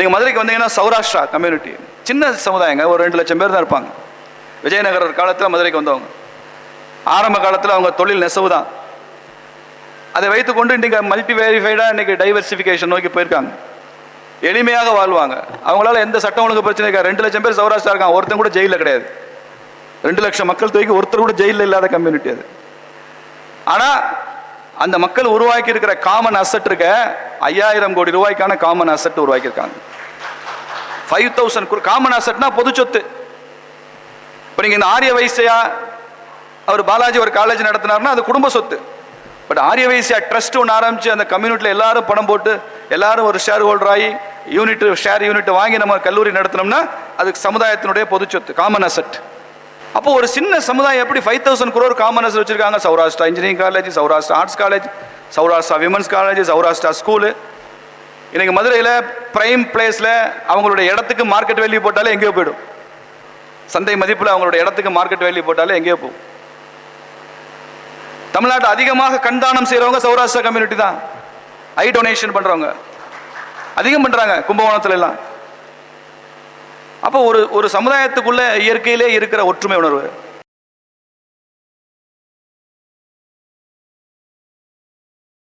நீங்கள் மதுரைக்கு வந்தீங்கன்னா சௌராஷ்டிரா கம்யூனிட்டி சின்ன சமுதாயங்க ஒரு ரெண்டு லட்சம் பேர் தான் இருப்பாங்க. விஜயநகர் காலத்தில் மதுரைக்கு வந்தவங்க. ஆரம்ப காலத்தில் அவங்க தொழில் நெசவு தான். அதை வைத்துக்கொண்டு இன்றைக்கி மல்டி வெரிஃபைடாக இன்றைக்கி டைவர்சிஃபிகேஷன் நோக்கி போயிருக்காங்க. எளிமையாக வாழ்வாங்க. அவங்களால எந்த சட்டம் ஒழுங்கு பிரச்சனை இருக்கா ரெண்டு லட்சம் பேர் சௌராஷ்டிரா இருக்காங்க. ஒருத்தன் கூட ஜெயிலில் கிடையாது. ரெண்டு லட்சம் மக்கள் தொகைக்கு ஒருத்தர் கூட ஜெயிலில் இல்லாத கம்யூனிட்டி அது. ஆனால் அந்த மக்கள் உருவாக்கி இருக்கிற காமன் அசட் இருக்க ஐயாயிரம் கோடி ரூபாய்க்கான காமன் அசட் உருவாக்கியிருக்காங்க. ஃபைவ் தௌசண்ட் காமன் அசட்னா பொது சொத்து. இப்போ நீங்கள் இந்த ஆரிய வைசியா அவர் பாலாஜி ஒரு காலேஜ் நடத்தினார்னா அது குடும்ப சொத்து. பட் ஆரிய வைசியா ட்ரஸ்ட் ஒன்று ஆரம்பிச்சு அந்த கம்யூனிட்டியில் எல்லாரும் பணம் போட்டு எல்லாரும் ஒரு ஷேர் ஹோல்டர் ஆகி யூனிட் ஷேர் யூனிட் வாங்கி நம்ம கல்லூரி நடத்தினோம்னா அது சமுதாயத்தினுடைய பொது சொத்து காமன் அசட் அப்போ ஒரு சின்ன சமுதாயம் எப்படி ஃபைவ் தௌசண்ட் குரோர் காமனஸ் வச்சுருக்காங்க? வச்சிருக்காங்க Saurashtra engineering college Saurashtra arts college Saurashtra women's college Saurashtra school இன்னைக்கு மதுரையில் பிரைம் பிளேஸில் அவங்களுடைய இடத்துக்கு மார்க்கெட் வேல்யூ போட்டாலே எங்கேயோ போயிடும். சந்தை மதிப்பில் அவங்களோட இடத்துக்கு மார்க்கெட் வேல்யூ போட்டாலே எங்கேயோ போகும். தமிழ்நாட்டில் அதிகமாக கண்தானம் செய்கிறவங்க சௌராஷ்டிரா கம்யூனிட்டி தான். ஐ டொனேஷன் பண்ணுறவங்க அதிகம் பண்ணுறாங்க கும்பகோணத்துல எல்லாம் அப்போ ஒரு ஒரு சமுதாயத்துக்குள்ள இயற்கையிலே இருக்கிற ஒற்றுமை உணர்வு.